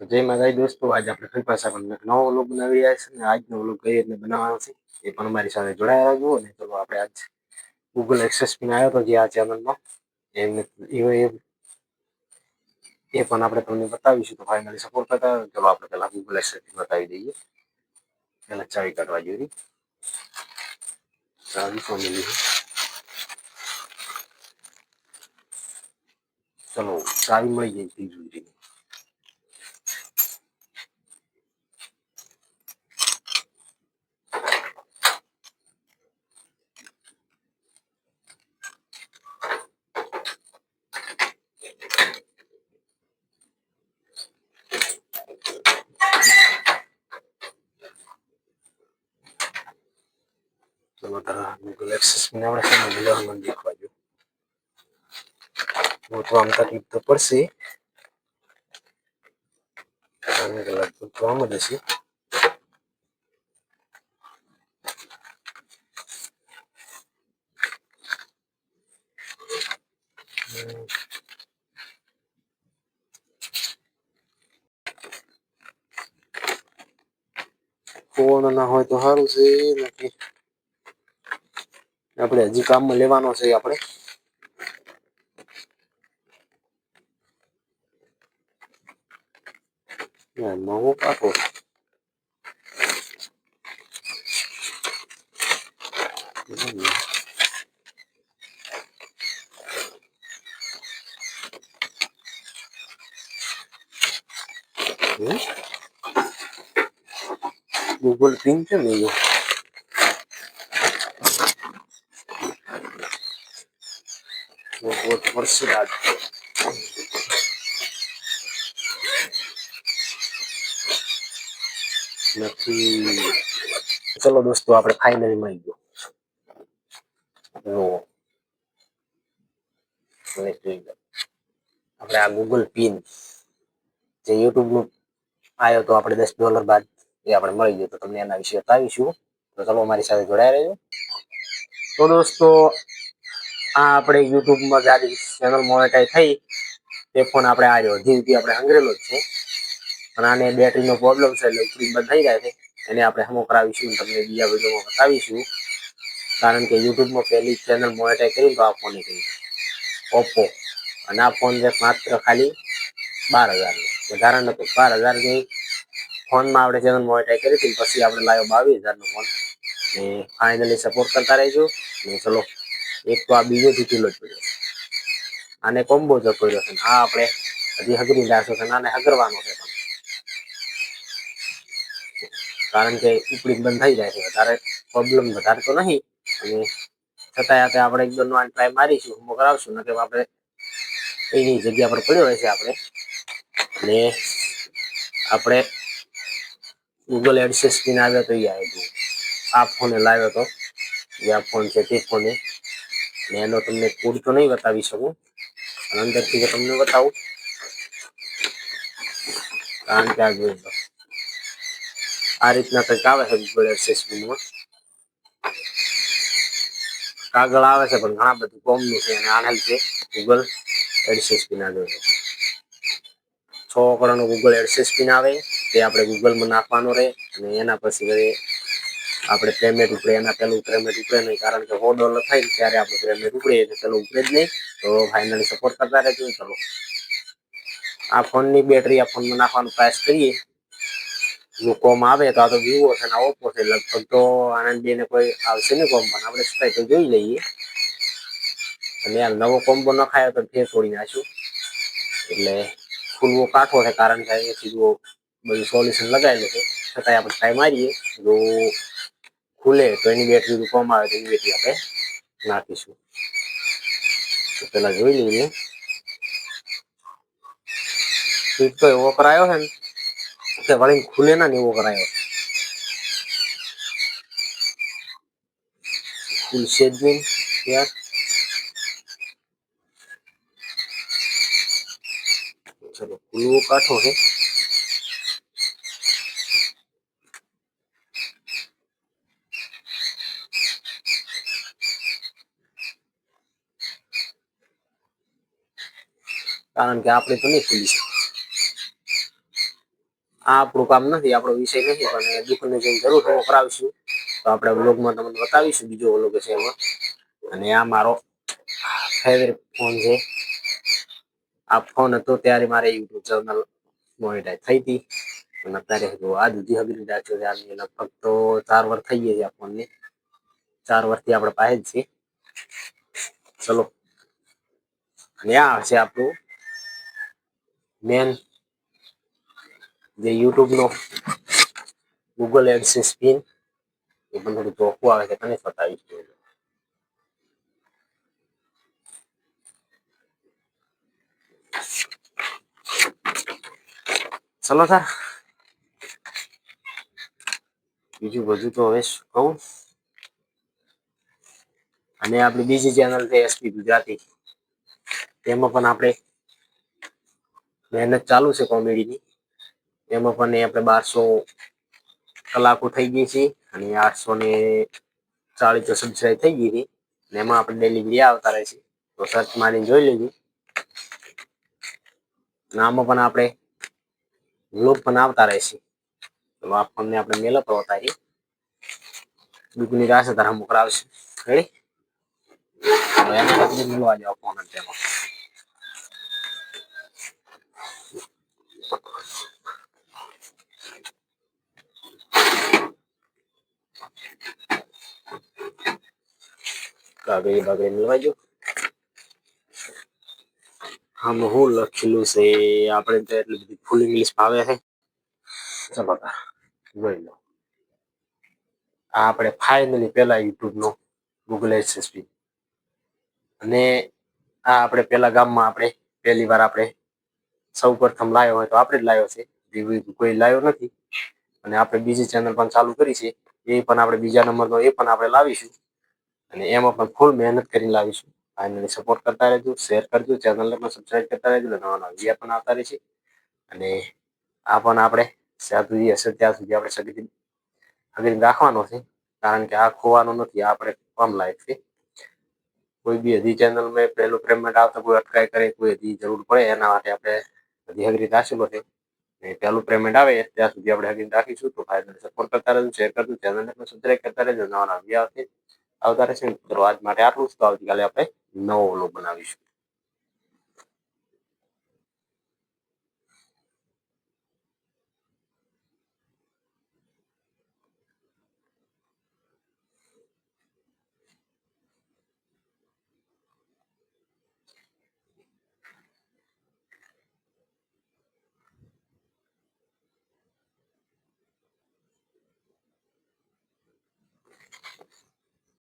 તો જય માતાજી દોસ્તો, આજે આપણે ફરી પણ એક નવો વ્લોગ બનાવી રહ્યા છે અને આજનો વ્લોગ કઈ રીતે બનાવવાનો છે એ પણ અમારી સાથે જોડાયા જુઓ ને ચલો આપણે આજ ગૂગલ એક્સેસ પિન આવ્યો હતો જે આ ચેનલમાં એમને એ પણ આપણે તમને બતાવીશું. તો ફાઇનલી સપોર્ટ કરતા. ચલો આપણે પહેલાં ગૂગલ એક્સેસ પિન બતાવી દઈએ. પહેલા ચાવી કાઢવા જોઈએ ચાવી ફેમિલી ચલો, ચાવી મળી ગઈ ત્રીજું sementara Google Access ini આપણે sama વિલરમાં દેખવા જો ગોતવા આમ તકલીફ તો પડશે આને કલાક ગોતવામાં જશે ફોન ના હોય તો સારું છે નથી આપણે હજી કામમાં લેવાનો છે આપણે. નવો પાકો. ગૂગલ પિન છે રાજકોટ મળશું રાજકોટ નથી ચલો દોસ્તો આપણે ફાઇનલી મળી ગયો જુઓ આપણે આ ગૂગલ પિન જે યુટ્યુબનું આવ્યો તો આપણે દસ ડોલર બાદ એ આપણે મળી ગયો તો તમને એના વિશે બતાવીશું તો ચલો અમારી સાથે જોડાયા રહેજો તો દોસ્તો આ આપણે યુટ્યુબમાં જ્યારે ચેનલ મોનેટાઈઝ થઈ તે ફોન આપણે આવ્યો હજી સુધી આપણે હંગરેલો જ છે. અને આને બેટરીનો પ્રોબ્લેમ છે એટલે ઉપરી બંધ થઈ જાય છે. એને આપણે હમો કરાવીશું તમને બીજા વિડીયોમાં બતાવીશું. કારણ કે યુટ્યુબમાં પહેલી ચેનલ મોનેટાઈઝ કરી તો આ ફોન કરી ઓપ્પો અને આ ફોન છે માત્ર ખાલી બાર હજાર વધારે નતો. બાર હજાર જે ફોનમાં આપણે ચેનલ મોનેટાઈઝ કરી હતી પછી આપણે લાવ્યો બાવીસ હજારનો ફોન ને ફાઇનલી સપોર્ટ કરતા રહીશું ને ચલો. એક તો આ બીજો તૂટેલો જ પડ્યો. આને કોમ્બો જો કર્યો છે આ આપણે હજી હગરી લાશો છે આને હગરવાનો છે કારણ કે ઉપડી બંધ થઈ જાય છે. વધારે પ્રોબ્લેમ વધારે તો નહીં. અને છતાંય આપણે આપણે એક દોનો ટ્રાય મારીશું હું કરાવશું નકે આપણે એની જગ્યા પર પડ્યો રહેશે આપણે. ને આપણે ગૂગલ એડસેસ પિન આવ્યો તો એ આવ્યો આ ફોને લાવ્યો તો. જે આ ફોન છે તે ફોને ને એનો તમને કોડ તો નહીં બતાવી શકું, પણ અંદરથી તમને બતાવું. કારણ કે આ જોઈ લો. આ રીતના કંઈક આવે છે ગૂગલ એક્સેસબુકમાં કાગળ આવે છે, પણ ઘણા બધું કોમનું છે અને આના લીધે ગૂગલ એડસેસ પિન આવે છ અકડાનો ગૂગલ એડસેસ પિન આવે, તે આપણે ગૂગલમાં નાખવાનો રહે અને એના પછી આપણે પેમેન્ટ ઉપડે એના પેલું પેમેન્ટ ઉપડે નહીં, કારણ કે સો ડોલર થાય ને ત્યારે આપણે પેમેન્ટ ઉપડે એટલે પેલું ઉપડે જ નહીં. તો ફાઇનલી સપોર્ટ કરતા રહેજો ચલો. આ ફોનની બેટરી આ ફોનમાં નાખવાનો પ્રયાસ કરીએ. જો કોમ આવે તો આ તો વિવો છે ને ઓપ્પો છે, લગભગ તો આનંદ ને કોઈ આવશે ને કોમ, પણ આપણે તો જોઈ લઈએ. અને આ નવો કોમ્બો નખાયો તો ફેર છોડી નાખ્યું. એટલે ખુલવો કાઠો છે, કારણ કે જો બધું સોલ્યુશન લગાવેલું છે. છતાંય આપણે ટ્રાય મારીએ. જો ખુલે તો એની બેટરી રૂપવામાં આવે એની બેટરી આપણે નાખીશું. તો પેલા જોઈ લઈએ સ્વિચ તો એવો કરાયો છે ને કે વળીને ખુલે ના ને એવો કરાયો. ખુલશે જ નહીં યાર. ચલો, ખુલવો કાઠો છે. કારણ કે આપણે તો નહીં ખુલી શકીએ. આ આપણું કામ નથી, આપણો વિષય નથી, પણ દુકાને જઈને જરૂર હું કરાવીશું, તો આપણે વ્લોગમાં તમને બતાવીશું બીજો વ્લોગ છે એમાં. અને આ મારો ફેવરેટ ફોન છે. આ ફોન હતો ત્યારે મારે યુટ્યુબ ચેનલ મોનિટાઈઝ થઈ હતી. અને અત્યારે હજુ આજ સુધી હગરી રાખ્યો છે આની લગભગ તો ચાર વર્ષ થઈ ગયા છે આ ફોનને ચાર વર્ષથી આપણે પાસે જ છે ચલો. અને આ છે આપણું મેન જે યુટ્યુબ નો ગૂગલ એડસેન્સ પિન એ પણ થોડું ચોખ્ખું આવે છે, તને બતાવીશ. ચલો સર. બીજું બધું તો હવે શું કહું? અને આપણી બીજી ચેનલ છે એસપી ગુજરાતી. તેમાં પણ આપણે મહેનત ચાલુ છે કોમેડીની. એમાં પણ આપણે બારસો કલાકો થઈ ગઈ છે અને આઠસો ને ચાલીસ સબસ્ક્રાઈબ થઈ ગઈ હતી. અને એમાં આપણે ડેલી વીડિયો આવતા રહે છે. તો સર્ચ મારીને જોઈ લેજો. અને આમાં પણ આપણે વ્લોગ પણ આવતા રહે છે. તો આપણને આપણે મેલો પર ઉતારીએ દુઃખની રાશે તારા મોકલાવશે રેડી તો એને જાવ ફોન તેમાં કાગળી બાગળી મળવા જો આમાં હું લખેલું છે આપણે તો એટલી બધી ફૂલ ઇંગ્લિશ ફાવે છે તા જોઈ લો આ આપણે ફાઇનલી પેલા યુટ્યુબ નો ગૂગલ એસએસપી અને આ આપણે પેલા ગામમાં આપણે પહેલી વાર આપણે સૌ પ્રથમ લાવ્યો હોય તો આપણે જ લાવ્યો છે બીજું કોઈ લાવ્યો નથી અને આપણે બીજી ચેનલ પણ ચાલુ કરી છે એ પણ આપણે બીજા નંબરનો એ પણ આપણે લાવીશું અને એમાં પણ ફૂલ મહેનત કરીને લાવીશું. ફાઇનલી સપોર્ટ કરતા રહેજો શેર કરજો ચેનલને પણ સબસ્ક્રાઈબ કરતા રહેજો, નવા નવા વિડીયા પણ આવતા રહેશે. અને આ પણ આપણે જ્યાં સુધી હશે ત્યાં સુધી આપણે સગી સગી રાખવાનો છે. કારણ કે આ ખોવાનો નથી, આ આપણે કમ લાયક છે. કોઈ બી હજી ચેનલમાં પહેલું પેમેન્ટ આવતા કોઈ અટકાય કરે, કોઈ હજી જરૂર પડે, એના માટે આપણે હજી હગરી રાખેલો છે. ને પહેલું પેમેન્ટ આવે, ત્યાં સુધી આપણે હગી રાખીશું. તો ફાઇનલ સપોર્ટ કરતા રહેજો શેર કરજો ચેનલને પણ સબસ્ક્રાઈબ કરતા રહેજો, નવા નવા વિડીયા આવશે. આવતા રહેશે. મિત્રો આજ માટે આટલું જ તો આવતીકાલે આપણે નવો વ્લોગ બનાવીશું.